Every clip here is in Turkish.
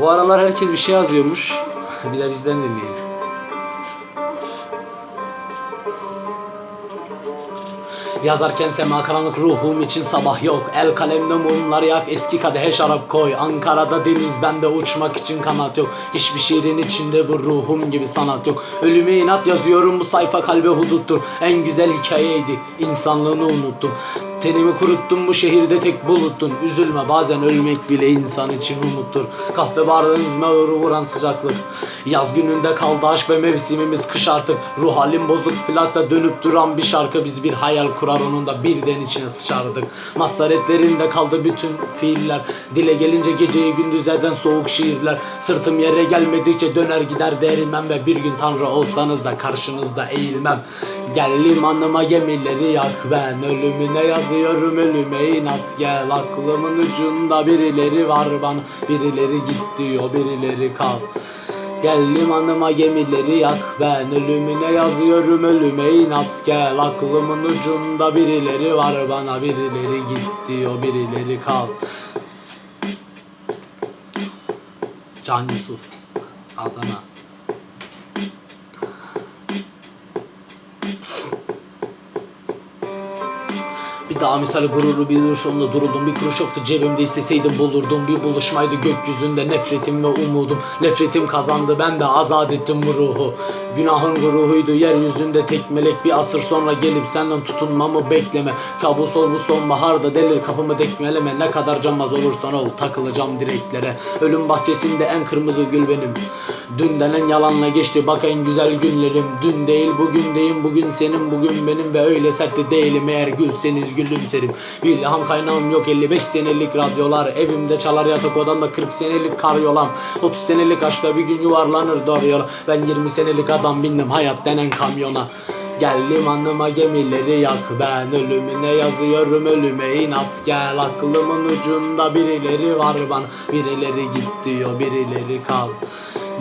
Bu aralar herkes bir şey yazıyormuş. Bir de bizden dinleyin. Yazarken sema karanlık ruhum için sabah yok. El kalemde mumlar yak eski kadehe şarap koy. Ankara'da deniz bende uçmak için kanat yok. Hiçbir şiirin içinde bu ruhum gibi sanat yok. Ölüme inat yazıyorum bu sayfa kalbe huduttur. En güzel hikayeydi insanlığını unuttum Tenimi kuruttum bu şehirde tek buluttun. Üzülme bazen ölmek bile insan için umuttur. Kahve bardağın ağır vuran sıcaklık. Yaz gününde kaldı aşk ve mevsimimiz kış artık. Ruh halim bozuk plakta dönüp duran bir şarkı Biz bir hayal kurar onun da birden içine sıçardık. Masaretlerinde kaldı bütün fiiller. Dile gelince geceyi gündüz eden soğuk şiirler. Sırtım yere gelmedikçe döner gider değirmem Ve bir gün tanrı olsanız da karşınızda eğilmem. Gel limanıma gemileri yak ben Ölümüne yazıyorum ölüme inat Gel aklımın ucunda birileri var bana. Birileri git diyor birileri kal. Gel limanıma gemileri yak ben Ölümüne yazıyorum ölüme inat. Gel aklımın ucunda birileri var bana. Birileri git diyor birileri kal. Can Yusuf Adana Bir daha misal gururu bir duruş sonunda duruldum. Bir kuruş yoktu cebimde isteseydim bulurdum. Bir buluşmaydı gökyüzünde. Nefretim ve umudum Nefretim kazandı. Ben de azat ettim bu ruhu Günahın ruhuydu yeryüzünde tek melek Bir asır sonra gelip senden tutunmamı bekleme. Kabus ol bu sonbaharda delir kapımı dekmeleme Ne kadar camaz olursan ol takılacağım direklere. Ölüm bahçesinde en kırmızı gül benim. Dün denen yalanla geçti bak en güzel günlerim. Dün değil bugün değil bugün senin bugün benim Ve öyle sert de değilim. Eğer gülseniz gülümserim ilham kaynağım yok 55 senelik radyolar. Evimde çalar yatak odamda 40 senelik karyolam. 30 senelik aşkla bir gün yuvarlanır doğru yola Ben 20 senelik adam bindim hayat denen kamyona. Gel limanıma gemileri yak. Ben Ölümüne yazıyorum ölüme inat. Gel aklımın ucunda birileri var bana Birileri git diyor birileri kal.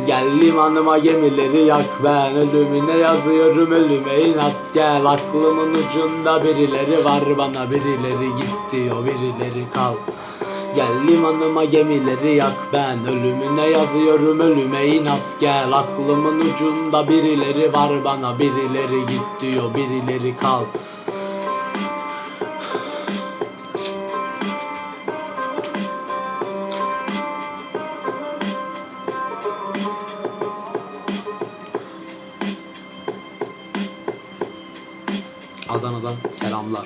Gel limanıma gemileri yak. Ben Ölümüne yazıyorum ölüme inat. Gel aklımın ucunda birileri var bana. Birileri git diyor birileri kal Gel limanıma gemileri yak. Ben Ölümüne yazıyorum ölüme inat. Gel aklımın ucunda birileri var. Bana Birileri git diyor birileri kal. Adana'dan selamlar